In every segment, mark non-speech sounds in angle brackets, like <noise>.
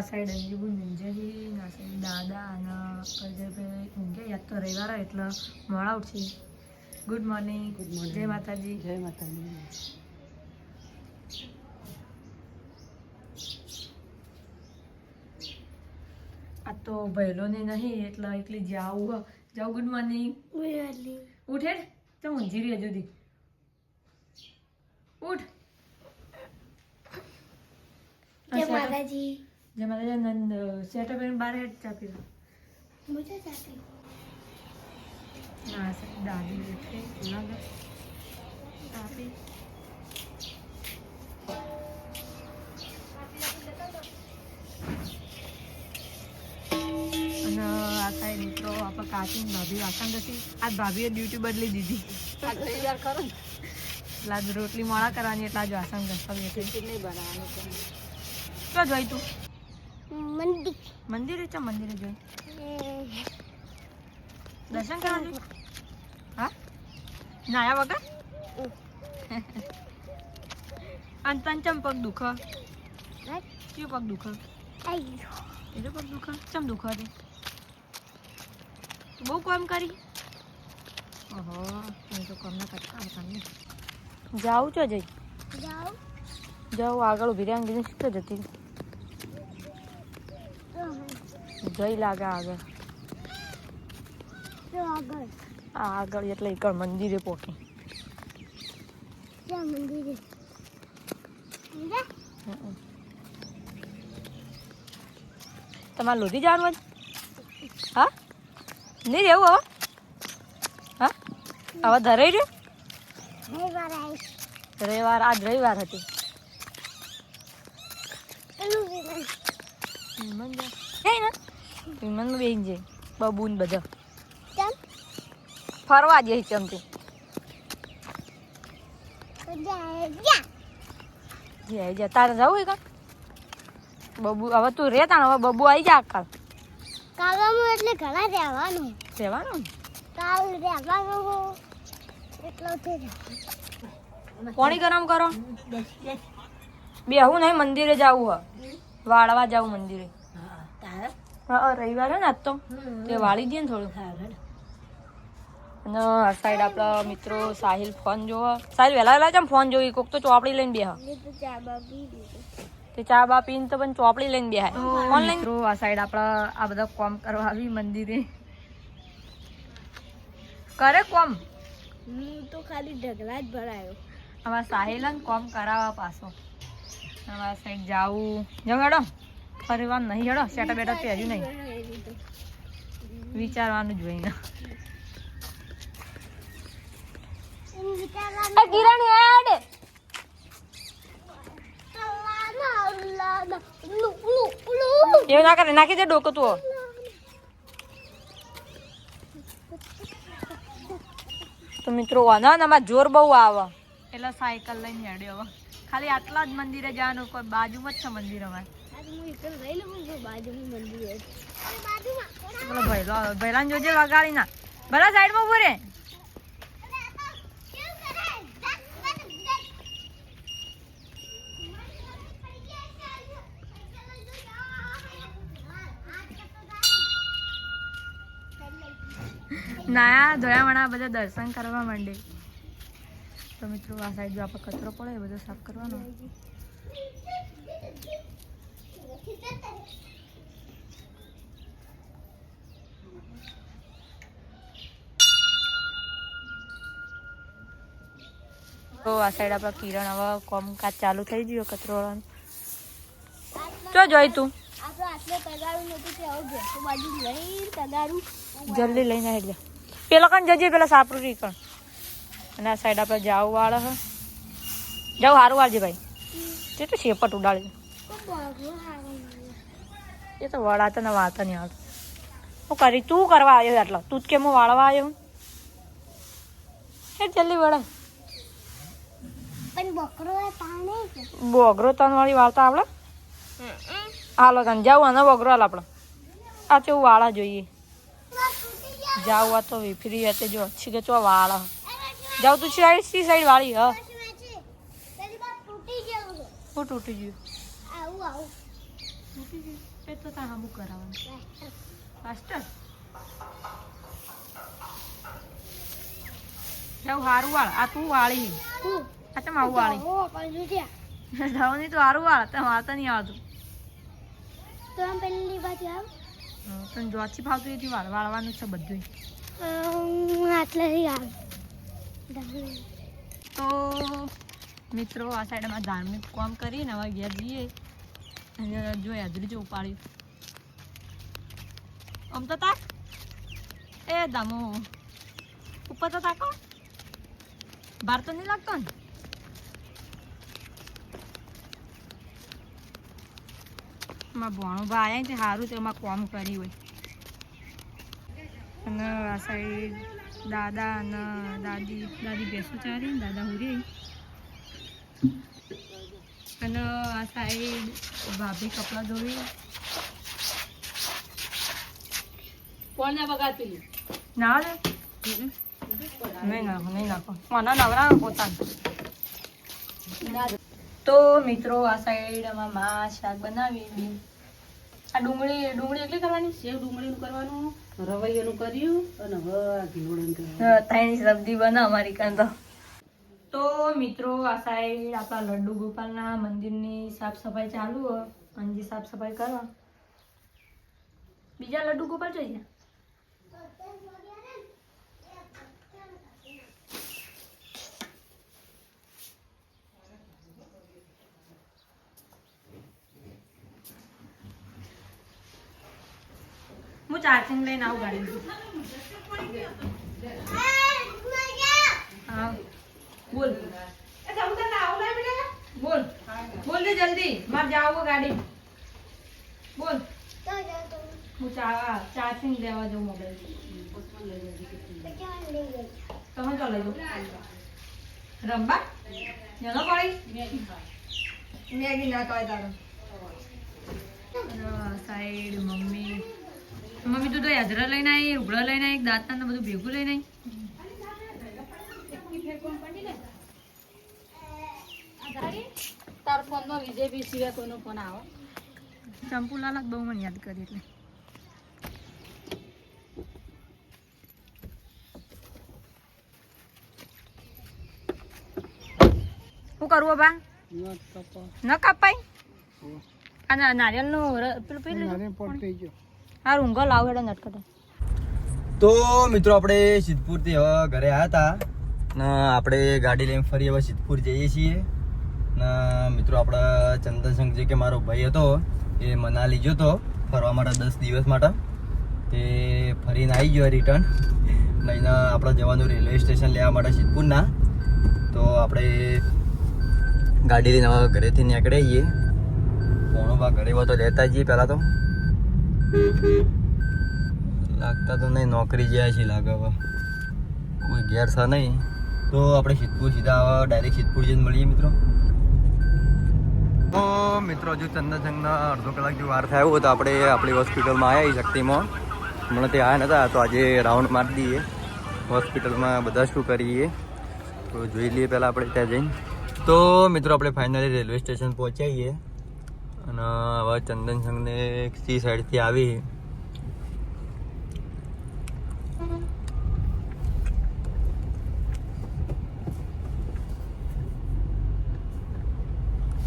આ સાઈડ અંજુબુ નિંજાજી ને આ સાઈડ દાદા અને અજયભાઈ ઊંઘે યાદ તો રવિવાર એટલે મોડા ઉઠી ગુડ મોર્નિંગ ગુડ મોર્નિંગ જય માતાજી. જય માતાજી. આ તો ભયલો ને નહીં એટલે એટલી જાવું જાવ ગુડ મોર્નિંગ ઉઠે તો ઊંઝી રહી હજુ દી ઉઠ. જય માતાજી. જય માતાજી નંદ સેટઅપ કરીને બહાર હેડ ચાપી પીવા મુજે ના સર દાદી મિત્રો આપણે કાચી ભાભી વાસણ નથી. આજ ભાભીએ ડ્યુટી બદલી દીધી. ખરો ને. એટલે આજ રોટલી મોડા કરવાની એટલે આજ વાસણ ઘસવા બેઠી. નહીં બનાવવાનું. તો જોઈ તું. મંદી મંદિરે ચા મંદિરે જોઈ. દર્શન કરવા જોઈ? હા? નાયા વગર? અને તને ચમ પગ દુખ? કયું પગ દુખ? એટલે પગ દુખ? ચમ દુખ રે બહુ કામ કરી? ઓહો મેં તો કામ ના. કરતા નહીં જાઉં છો જઈ? જાઓ જાઉં આગળ ઊભી રહ્યા અંગીને શીખતો જતી તો જઈ લાગે આગળ. આગળ. આ આગળ એટલે એકળ મંદિરે પોકી. મંદિરે. તમારે લોધી જવાનું હા? નહીં રહેવું હવે? હા? હવે ધરાઈ રહ્યું? રવિવાર આજ રવિવાર હતી. પેલું વિમાન વિમાન જાય જાય ને. વિમાનમાં બેસી જાય બબુ ને બધા ફરવા જઈ ચમતી જય જા તારે જવું હોય કા બબુ હવે તું રે તાણ હવે બબુ આવી જા કાલ. કાગળમાં એટલે ઘણા રહેવાનું. રહેવાનું? કાલ રહેવાનું. એટલો તો પાણી ગરમ કરો. બે હું નહીં મંદિરે જવું હ. વાળવા જાવું મંદિરે. હા રવિવાર હે ને આજ તો. તે વાળી દે ને થોડું. અને આ સાઈડ આપણા મિત્રો સાહિલ ફોન જોવા. સાહિલ વહેલા વહેલા છે ફોન જોઈ? કોક તો ચોપડી લઈને બેહા. ચા તે ચા બા પીને તો પણ ચોપડી લઈને બેહાય ઓનલાઈન મિત્રો આ સાઈડ આપણા આ બધા કોમ કરવા આવી મંદિરે. કરે કોમ? હું તો ખાલી ઢગલા જ ભરાયો. અમારા સાહિલ ને કોમ કરાવવા પાછો. અમારા સાઈડ જાવું. જાવ હેડો ફરવાનું નહીં હેડો સેટા બેટા હજુ નહીં. વિચારવાનું જ હોય ને. કિરણ હેડ. એવું ના કરે નાખી દે ડોકો તું. તો મિત્રો વાના ને જોર બહુ આવે. એટલે સાયકલ લઈને હેડ્યો હવે. ખાલી આટલા જ મંદિરે જવાનું કોઈ બાજુમાં જ છે મંદિર અમારે. આવે ભૈલાને જોજે વગાડી ના. ભલા સાઈડમાં ઊભો રે. નાયા ધોયા વણા બધા દર્શન કરવા માંડે. તો મિત્રો આ સાઈડ જો આપણે કચરો પડે એ બધો સાફ કરવાનો. તો આ સાઈડ આપણા કિરણ હવે કોમકાજ ચાલુ થઈ ગયો કચરો વાળવાનું ચો જોઈ તું. જલ્દી લઈને હેડ જા પેલા કણ જજે, પેલા સાપરું રી કણ. અને આ સાઈડ આપણે જાવ વાળા હ. જાવ હારું વાળજે ભાઈ. તે તો શેપટ ઉડાડી. એ તો વળાતા ને વાતા નહીં આવતું હું કરી, તું કરવા આવ્યો આટલો. તું જ કેમ વાળવા આવ્યો? એ જલ્દી વળાય પણ બકરો એ પાણે છે બોગરો તન વાળી વાળતા આપણે હાલો તને જાવ અને બોગરો હાલ આપણે આ કેવું વાળા જોઈએ. જાવ આ તો વિફરી હતી જો અચ્છી કે ચો વાળા જાવ તું સાઈડ સી સાઈડ વાળી હ. હું તૂટી ગયું. આવું આવું. એ તો તાર હમું કરાવવાનું. પ્લાસ્ટર જાવ હારું વાળ. આ તું વાળી. હું? આ તમે આવું વાળી. હો પણ જોજે. <laughs> જાવ તો હારું વાળ તમે વાળતા નહીં આવતું. તો પેલી બાજુ આવ. તને જોથી ફાવતું એથી વાળ વાળવાનું છે બધું હું આટલેથી આવ. તો મિત્રો આ સાઈડમાં ધાર્મિક કામ કરીને હવે ઘેર જઈએ. અને જો હાજરી જો ઉપાડ્યું. આમ તો તાક. એ દામો. ઉપર તો તાકો બાર તો નહીં લાગતો ને? એમાં ભણું. બા આવ્યા તે સારું છે એમાં કોમ કર્યું હોય. અને આ સાઈડ દાદા અને દાદી દાદી ભેંસો ચારી દાદા હુરી અને આ સાઈડ ભાભી કપડાં ધોવી. કોને બગાડતી? ના રે. નહીં નાખો નહીં નાખો. મને નવરા પોતાનું. તો મિત્રો આ સાઈડ આમાં મા શાક બનાવી આ ડુંગળી ડુંગળી એટલી કરવાની? સેવ ડુંગળીનું કરવાનું રવૈયાનું કર્યું અને હવે કરવાનું બનાવ તાઈની સબ્જી બના અમારી કાં તો. તો મિત્રો આ સાઈડ આપણા લડ્ડુ ગોપાલના મંદિરની સાફ સફાઈ ચાલુ હોય મંદિર સાફ સફાઈ કરવા બીજા લડ્ડુ ગોપાલ જોઈએ? હું ચાર્જિંગ લઈને આવું ગાડી હા. બોલ. બોલ. બોલ દે જલ્દી. માર જાવ ગાડી. બોલ. હું ચાર્જિંગ લેવા જાઉં મોબાઈલ લઈ તમે ચાલો જો રમવા? જનો પડી? મેગી ના કહે તારો. Side mummy. મમ્મી તું તો યાદરા લઈને આવી ઉગડા લઈને આવી દાંતના ને બધું ભેગું લઈને આવી તાર ફોનમાં વિજય બી સિવાય કોઈનો ફોન આવે. ચંપુલાલ જ બહુ મને યાદ કરી એટલે. શું કરવું બા ન કાપાય? અને નારિયેળનું ર- પેલું પેલું તો મિત્રો આપણે સિદ્ધપુરથી હવે ઘરે આવ્યા હતા. ને આપણે ગાડી લઈને ફરી હવે સિદ્ધપુર જઈએ છીએ. ને મિત્રો આપણા ચંદનસંગ જે કે મારો ભાઈ હતો, એ મનાલી ગયો હતો ફરવા માટે દસ દિવસ માટે. તે ફરીને આવી ગયો રિટર્ન લઈને આપણે જવાનું રેલવે સ્ટેશન લેવા માટે સિદ્ધપુરના. તો આપણે ગાડી લઈને ઘરેથી નીકળીએ પોણો બા ઘરે તો લેતા જઈએ પહેલાં તો. લાગતા તો નહીં, નોકરી જ્યાં છે લાગે હવે કોઈ છે નહીં. તો આપણે સિદ્ધપુર સીધા આવા ડાયરેક્ટ સિદ્ધપુર જઈને મળીએ મિત્રો. તો મિત્રો હજુ ચંદનસંગના અડધો કલાક જેવું વાર થયો તો આપણે આપણી હોસ્પિટલમાં આવ્યા શક્તિમાં. હમણાં તે આવ્યા નતા, તો આજે રાઉન્ડ મારી દઈએ. હોસ્પિટલમાં બધા શું કરીએ? તો જોઈ લઈએ પહેલાં આપણે ત્યાં જઈને. તો મિત્રો, આપણે ફાઇનલી રેલવે સ્ટેશન પહોંચ્યા છીએ અને હવે ચંદનસંગને સી સાઈડથી આવી.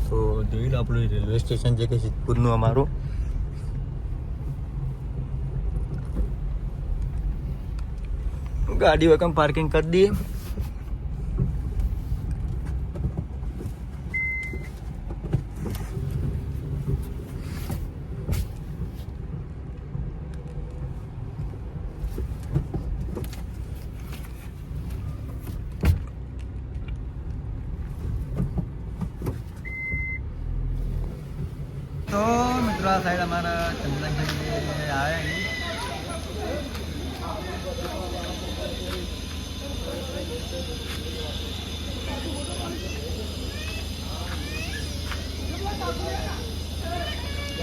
તો જોઈ લો આપણું રેલવે સ્ટેશન છે કે સિદ્ધપુરનું અમારું. ગાડી વગર પાર્કિંગ કરી દઈએ તો મિત્રો આ સાઈડ અમારા ચંદનસંગ આવ્યા અહીં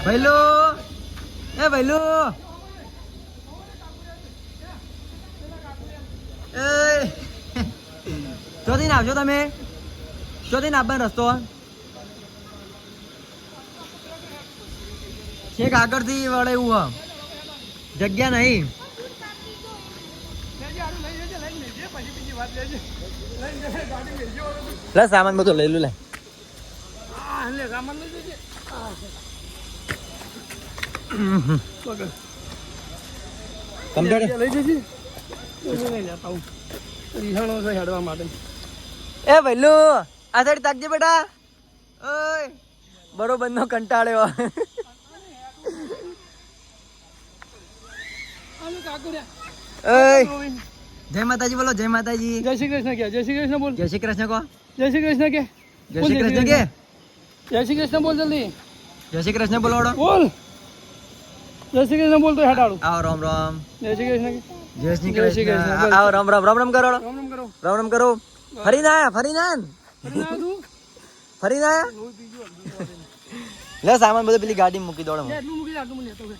ભૈલો એ ભૈલો એ. ચોથી આવજો તમે. ચોથી આપવાનો રસ્તો. છેક આગળથી વળે એવું જગ્યા નહીં. લે, સામાન બધું લઈ લું લે, સામાન લઈ જજે. એ ભૈલું આ સાઈડ તાકજે બેટા. ઓય બરોબર નો કંટાળ્યો આલો કાકુડ્યા. ઓય. જય માતાજી બોલો જય માતાજી. જય શ્રી કૃષ્ણ કે જય શ્રી કૃષ્ણ બોલ. જય શ્રી કૃષ્ણ કહો. જય શ્રી કૃષ્ણ કે. જય શ્રી કૃષ્ણ કે. જય શ્રી કૃષ્ણ બોલ જલ્દી. જય શ્રી કૃષ્ણ બોલો બોલ. જય શ્રી કૃષ્ણ બોલતો હેડાડું આવો રામ રામ. જય શ્રી કૃષ્ણ. જય શ્રી કૃષ્ણ. આવો રામ રામ રામ રામ કરો. રામ રામ કરો. રામ રામ કરો. ફરી ના ફરી ના ફરી ના લે સામાન બધું પેલી ગાડી મૂકી દોડો એટલું મૂકી દે, આટલું લેતો કે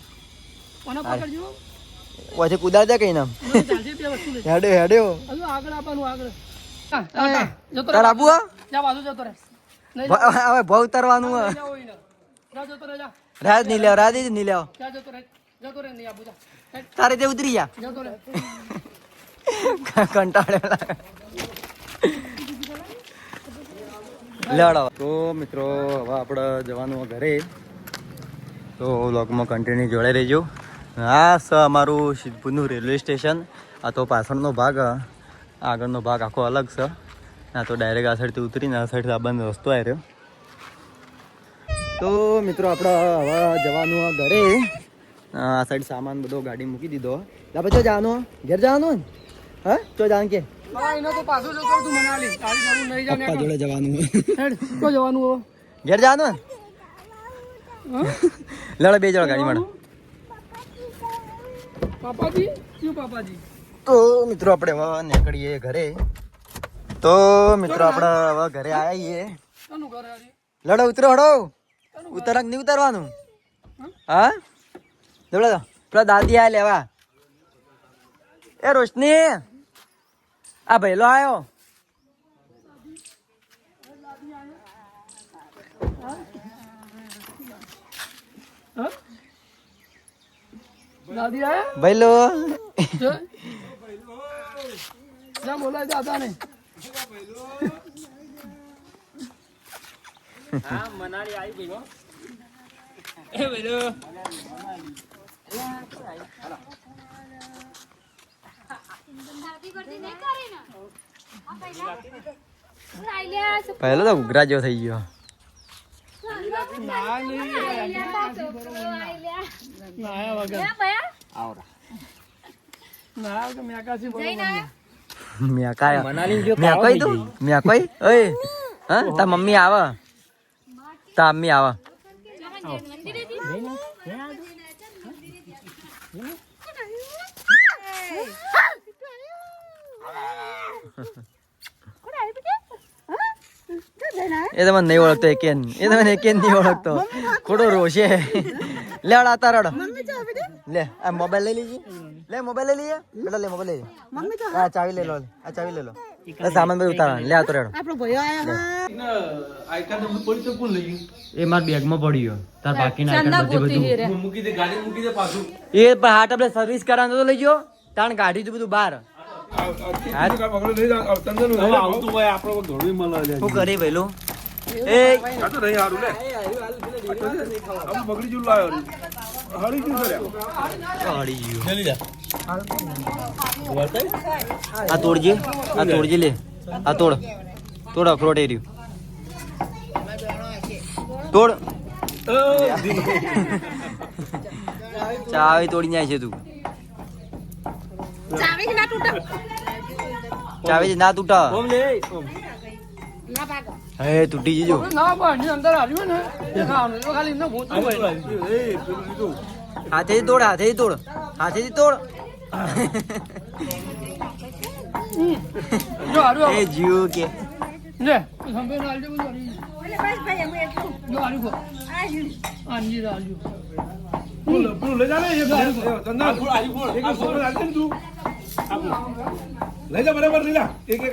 પકડજો કુદાર દે કઈ નામ? આગળ આપવાનું આગળ. જતો આબુ જા બાજુ જતો હવે ભાવ ઉતારવાનું જતો જા. રાજ નહીં લેવ રાજ નહીં લેવ. ક્યાં જતો રહે જતો રહે નહીં આબુ તારે તે ઉતરી જા. જતો રહે. કંટાળે લડો તો મિત્રો હવે આપણે જવાનું ઘરે. તો વ્લોગમાં કન્ટિન્યુ જોડે રહેજો. આ સ અમારું સિદ્ધપુરનું રેલવે સ્ટેશન. આ તો પાછળનો ભાગ હ. આગળનો ભાગ આખો અલગ છે આ તો ડાયરેક્ટ આ સાઈડથી ઉતરીને આ સાઈડથી આ બંધ રસ્તો આવ્યો તો મિત્રો આપણે હવે જવાનું ઘરે આ સાઈડ સામાન બધો ગાડી મૂકી દીધો. લા પછી જવાનું ઘેર જવાનું ને? હા? તો જાણ કે. હા એને તો પાછું જતો રહે, તું મનાલી. તારી જરૂર નહીં જા પપ્પા જોડે જવાનું તો જવાનું ઘેર જવાનું લડે બે જણ ગાડી મળે પાપાજી? શું પાપાજી? તો મિત્રો આપણે હવે નીકળીએ ઘરે. તો મિત્રો આપણે હવે ઘરે આવ્યા છીએ. શાનું ઘર આજે લડો ઉતરો હડો. ઉતરક નહીં ઉતરવાનું. હા? દોડો પેલા દાદી આ લેવા. એ રોશની. આ ભૈલો આવ્યો બોલાય દાદા આયા? ભૈલો જય. જા બોલાય દાદા ને પહેલો તો ઉઘરા જેવો થઈ ગયો. હા મમ્મી આવે. તા મમ્મી આવે એ તમને મને નહીં ઓળખતો એકેન એ તમને મને એકેન નહીં ઓળખતો. ખોટો રોશે લે અડા તાર લે આ મોબાઈલ લઈ લીજી. લે મોબાઈલ લઈ લઈએ. બેટા લે મોબાઈલ લઈ લે. આ ચાવી લે લો. આ ચાવી લે લો. આ સામાન બધું ઉતારવાનું લે આ તો રેડો એ માર બેગમાં પડ્યો તાર બાકીના આઈકન બધે બધું એ પણ હાટ આપણે સર્વિસ કરાવવાનો તો લઈ ગયો તાણ ગાડી તો બધું બહાર શું કરી ભઈલું એ હળી ગયું આ તોડજે આ તોડજે લે. આ તોડ. તોડ અખરોટ એ રહ્યું તોડ. ચાવી તોડી જાય છે તું. ચાવી ના તૂટા. હે તૂટી જજો. ના પણ અંદર આવ્યું ને એ તો એ ખાલી એમને ભૂત હોય. હાથેથી તોડ હાથેથી તોડ. હાથેથી તોડ. જો હારું એ જીવ કે. લે સંભાઈ આલજો બધું હારી જો હારું ગો આંજી તું. લઈ જા બરાબર લઈ જા. એક એક